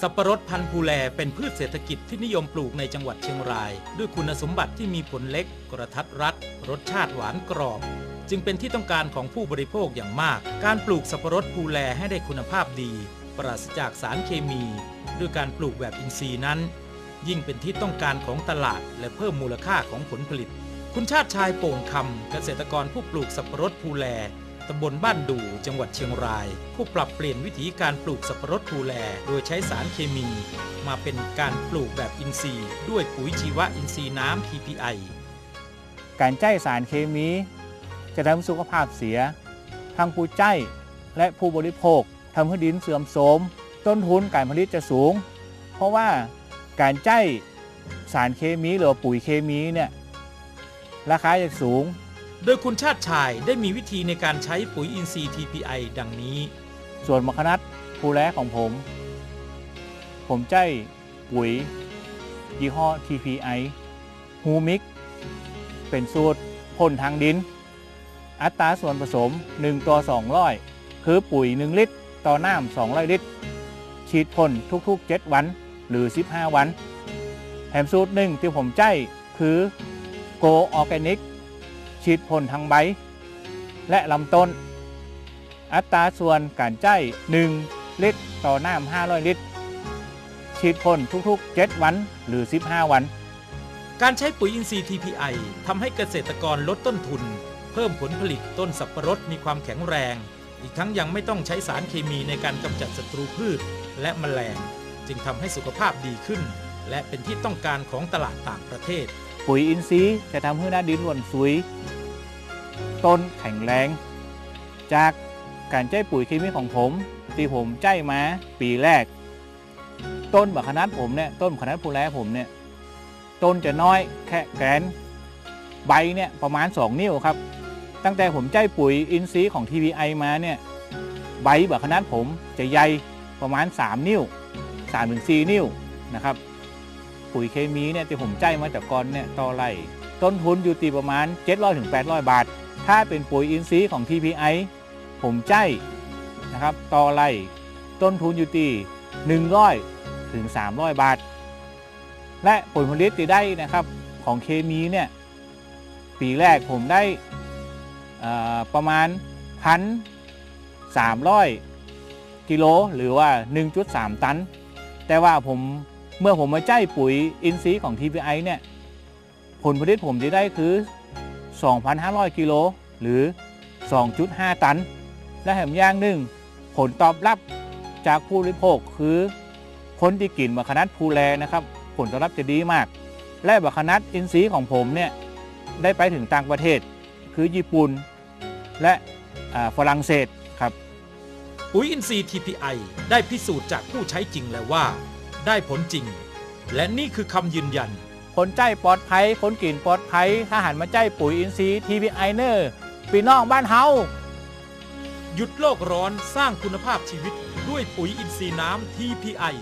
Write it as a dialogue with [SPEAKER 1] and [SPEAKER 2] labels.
[SPEAKER 1] สับปะรดพันธุ์ภูแลเป็นพืชเศรษฐกิจที่นิยมปลูกในจังหวัดเชียงราย ด้วยคุณสมบัติที่มีผลเล็ก กระทัดรัด รสชาติหวานกรอบ จึงเป็นที่ต้องการของผู้บริโภคอย่างมาก การปลูกสับปะรดภูแลให้ได้คุณภาพดี ปราศจากสารเคมี ด้วยการปลูกแบบอินทรีย์นั้น ยิ่งเป็นที่ต้องการของตลาด และเพิ่มมูลค่าของผลผลิต คุณชาติชายโป่งคำเกษตรกรผู้ปลูกสับปะรดภูแล ตำบลบ้านดู่จังหวัดเชียงราย ผู้ปรับเปลี่ยนวิธีการปลูกสับปะรดภูแล โดยใช้สารเคมี มาเป็นการปลูกแบบอินทรีย์ ด้วยปุ๋ยชีวอินทรีย์น้ำ TPI
[SPEAKER 2] การใช้สารเคมี จะทำให้สุขภาพเสีย ทั้งผู้ใช้และผู้บริโภคทำให้ดินเสื่อมโทรมต้นทุนการผลิตจะสูง เพราะว่าการใช้สารเคมีหรือปุ๋ยเคมีเนี่ยราคาจะสูง
[SPEAKER 1] โดยคุณชาติชายได้มีวิธีในการใช้ปุ๋ยอินทรีย์ TPI ดังนี้
[SPEAKER 2] ส่วนมะขนัดผู้แลของผม ผมใช้ปุ๋ย ยี่ห้อ TPI ฮูมิก เป็นสูตรพ่นทางดิน อัตราส่วนผสม 1 ต่อ 200 คือปุ๋ย 1 ลิตร ต่อน้ำ200 ลิตร ฉีดพ่นทุกๆ 7 วันหรือ 15 วัน แถมสูตรหนึ่งที่ผมใช้คือโกออร์แกนิก ฉีดพ่นทางใบ และลำต้น อัตราส่วนการใช้1 ลิตร ต่อน้ำ500 ลิตร ฉีดพ่นทุกๆ 7 วันหรือ 15 วัน
[SPEAKER 1] การใช้ปุ๋ยอินทรีย์ TPI ทำให้เกษตรกรลดต้นทุน เพิ่มผลผลิตต้นสับปะรดมีความแข็งแรง อีกทั้งยังไม่ต้องใช้สารเคมีในการกำจัดศัตรูพืชและแมลง จึงทำให้สุขภาพดีขึ้น และเป็นที่ต้องการของตลาดต่างประเทศ
[SPEAKER 2] ปุ๋ยอินทรีย์จะทำให้หน้าดินหวนซุย ต้นแข็งแรง จากการใช้ปุ๋ยเคมีของผมที่ผมใช้มาปีแรก ต้นบักขนาดผมเนี่ยต้นบักขนาดผู้แลผมเนี่ยต้นจะน้อยแค่แกนใบเนี่ยประมาณ 2 นิ้วครับ ตั้งแต่ผมใช้ปุ๋ยอินทรีย์ของ TVI มาเนี่ยใบบักขนาดผมจะใหญ่ประมาณ 3 นิ้ว 3-4 นิ้วนะครับ ปุ๋ยเคมีเนี่ยที่ผมใจมาจากก่อนเนี่ยต่อไร่ต้นทุนอยู่ตีประมาณ 700ถึง800 บาท ถ้าเป็นปุ๋ยอินทรีย์ของ TPI ผมใจนะครับต่อไร่ต้นทุนอยู่ตี100ถึง300 บาท และผลผลิตที่ได้นะครับของเคมีเนี่ยปีแรกผมได้ประมาณพันสามร้อยกิโลหรือว่า 1.3 ตัน แต่ว่าผม เมื่อผมมาใจปุ๋ยอินทรีย์ของ TPI เนี่ยผลผลิตผมจะได้คือ 2,500 กิโลหรือ 2.5 ตัน และแถมอย่างหนึ่งผลตอบรับจากผู้บริโภคคือคนที่กินบัคนัดภูแลนะครับ ผลตอบรับจะดีมาก และบัคนัดอินทรีย์ของผมเนี่ยได้ไปถึงต่างประเทศ คือญี่ปุ่น และฝรั่งเศสครับ
[SPEAKER 1] ปุ๋ยอินทรีย์ TPI ได้พิสูจน์จากผู้ใช้จริงแล้วว่า ได้ผลจริง และนี่คือคำยืนยัน
[SPEAKER 2] คนใจปลอดภัย คนกินปลอดภัยถ้าหันมาใจปุ๋ยอินทรีย์ TPI เนอร์ปีน้องบ้านเฮา
[SPEAKER 1] หยุดโลกร้อนสร้างคุณภาพชีวิตด้วยปุ๋ยอินทรีย์น้ำ TPI